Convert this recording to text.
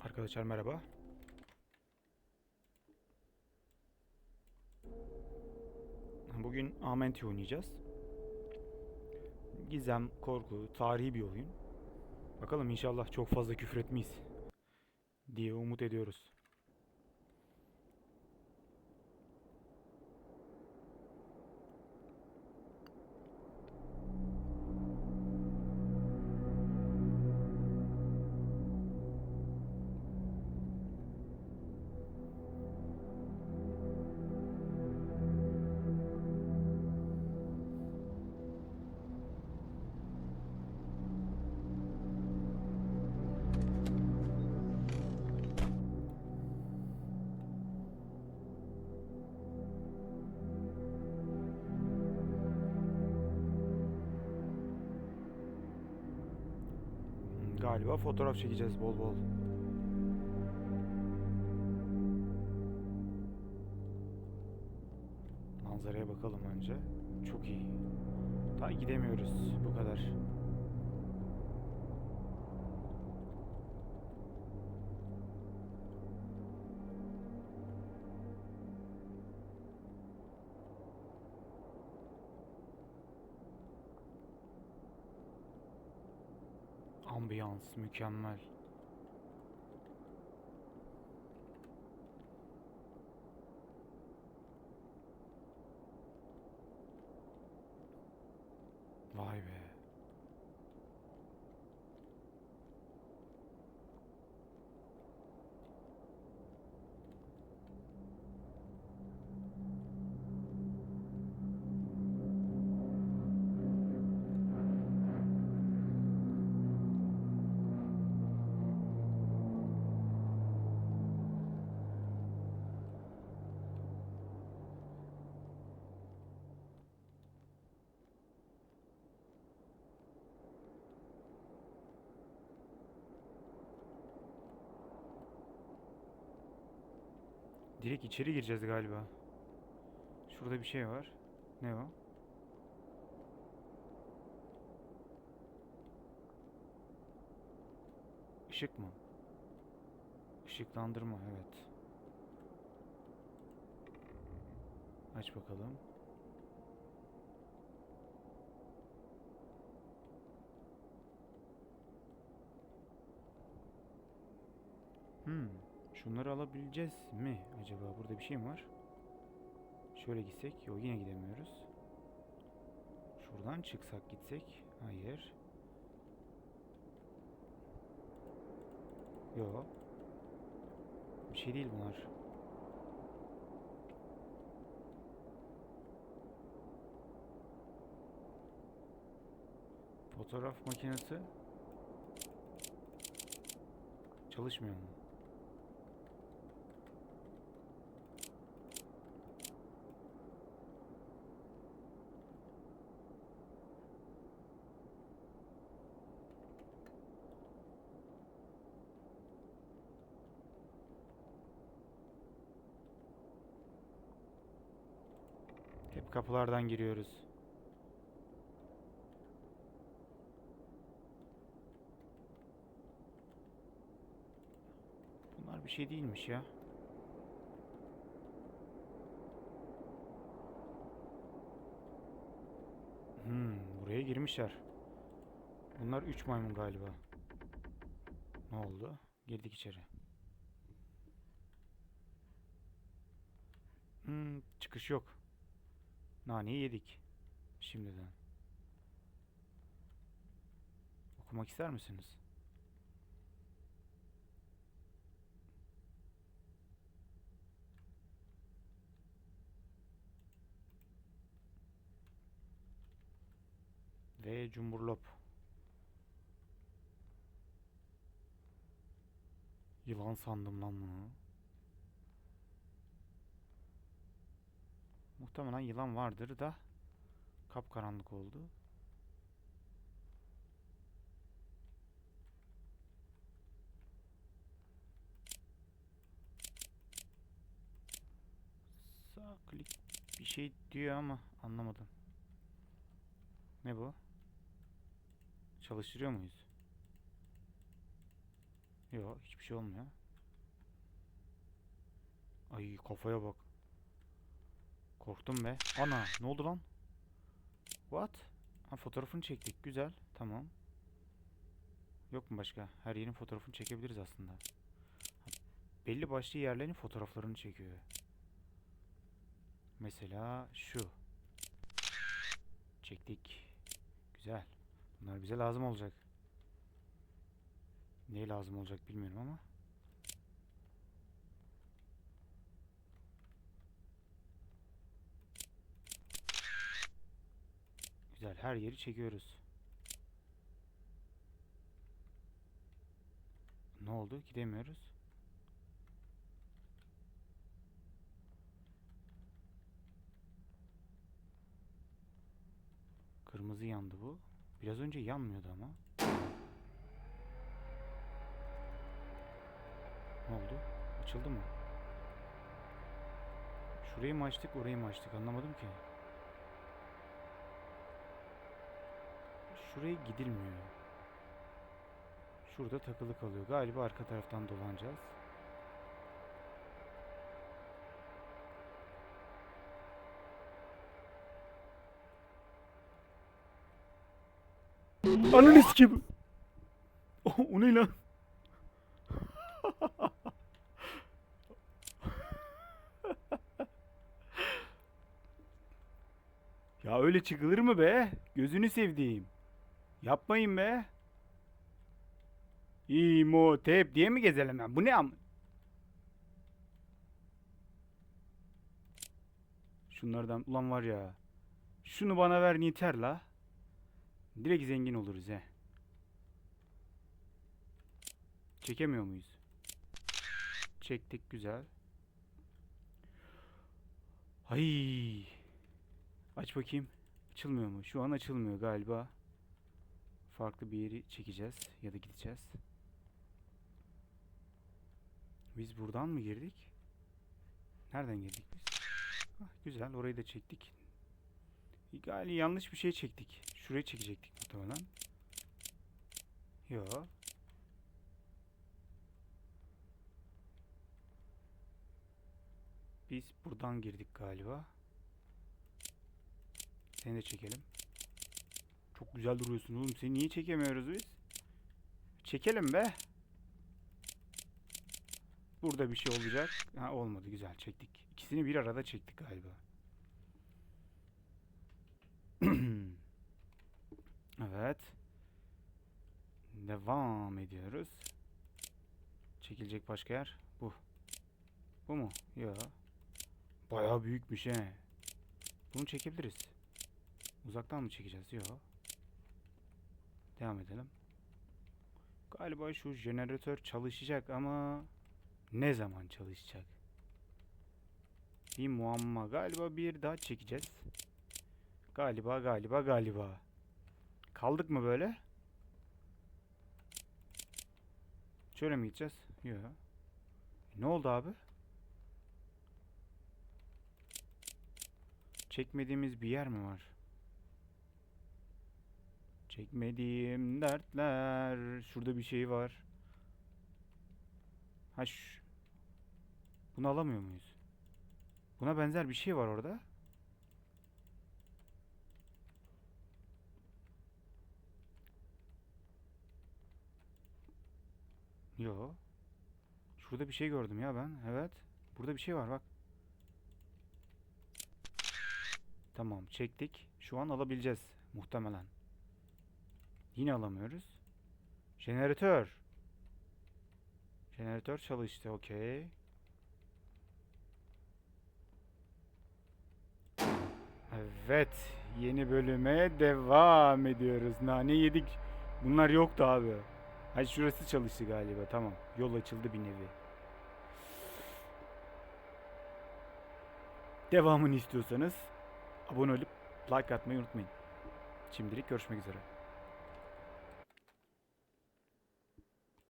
Arkadaşlar merhaba. Bugün Amenti oynayacağız. Gizem, korku, tarihi bir oyun. Bakalım inşallah çok fazla küfür etmeyiz diye umut ediyoruz. Galiba fotoğraf çekeceğiz bol bol. Manzaraya bakalım önce. Çok iyi. Daha gidemiyoruz bu kadar. Ambiyans mükemmel. Direkt içeri gireceğiz galiba. Şurada bir şey var. Ne o? Işık mı? Işıklandırma evet. Aç bakalım. Hmm. Şunları alabileceğiz mi acaba? Burada bir şey mi var? Şöyle gitsek. Yok yine gidemiyoruz. Şuradan çıksak gitsek. Hayır. Yok. Bir şey değil bunlar. Fotoğraf makinesi çalışmıyor mu? Kapılardan giriyoruz. Bunlar bir şey değilmiş ya. Hmm, buraya girmişler. Bunlar üç maymun galiba. Ne oldu? Girdik içeri. Hmm, çıkış yok. Naneyi yedik. Şimdiden. Okumak ister misiniz? Ve cumburlop. Yılan sandım lan bunu. Muhtemelen yılan vardır da kapkaranlık oldu. Sağ klik bir şey diyor ama anlamadım. Ne bu? Çalıştırıyor muyuz? Yok hiçbir şey olmuyor. Ay kafaya bak. Korktum be. Ana ne oldu lan? What? Ha fotoğrafını çektik. Güzel. Tamam. Yok mu başka? Her yerin fotoğrafını çekebiliriz aslında. Ha, belli başlı yerlerin fotoğraflarını çekiyor. Mesela şu. Çektik. Güzel. Bunlar bize lazım olacak. Neye lazım olacak bilmiyorum ama. Güzel. Her yeri çekiyoruz. Ne oldu? Gidemiyoruz. Kırmızı yandı bu. Biraz önce yanmıyordu ama. Ne oldu? Açıldı mı? Şurayı mı açtık, orayı mı açtık? Anlamadım ki. Şuraya gidilmiyor. Şurada takılı kalıyor. Galiba arka taraftan dolanacağız. Ananı sikeyim. O, o ne lan? Ya öyle çıkılır mı be? Gözünü sevdiğim. Yapmayın be. İmotep diye mi gezelim ben? Bu ne am? Şunlardan ulan var ya. Şunu bana ver yeter la. Direkt zengin oluruz he. Çekemiyor muyuz? Çektik güzel. Ay. Aç bakayım. Açılmıyor mu? Şu an açılmıyor galiba. Farklı bir yeri çekeceğiz ya da gideceğiz. Biz buradan mı girdik? Nereden girdik biz? Ah, güzel orayı da çektik. Galiba yanlış bir şey çektik. Şurayı çekecektik muhtemelen. Yo. Biz buradan girdik galiba. Seni de çekelim. Çok güzel duruyorsun oğlum. Seni niye çekemiyoruz biz? Çekelim be. Burada bir şey olacak. Ha olmadı güzel çektik. İkisini bir arada çektik galiba. evet. Devam ediyoruz. Çekilecek başka yer bu. Bu mu? Ya. Bayağı büyükmüş he. Bunu çekebiliriz. Uzaktan mı çekeceğiz? Yok. Devam edelim. Galiba şu jeneratör çalışacak ama ne zaman çalışacak? Bir muamma. Galiba bir daha çekeceğiz. Galiba galiba galiba. Kaldık mı böyle? Şöyle mi gideceğiz? Yok. Ne oldu abi? Çekmediğimiz bir yer mi var? Çekmediğim dertler. Şurada bir şey var. Ha şu- Bunu alamıyor muyuz? Buna benzer bir şey var orada. Yo. Şurada bir şey gördüm ya ben. Evet. Burada bir şey var bak. Tamam çektik. Şu an alabileceğiz muhtemelen. Yine alamıyoruz. Jeneratör. Jeneratör çalıştı. Okey. Evet. Yeni bölüme devam ediyoruz. Nane yedik. Bunlar yoktu abi. Hadi şurası çalıştı galiba. Tamam. Yol açıldı bir nevi. Devamını istiyorsanız abone olup like atmayı unutmayın. Şimdilik görüşmek üzere.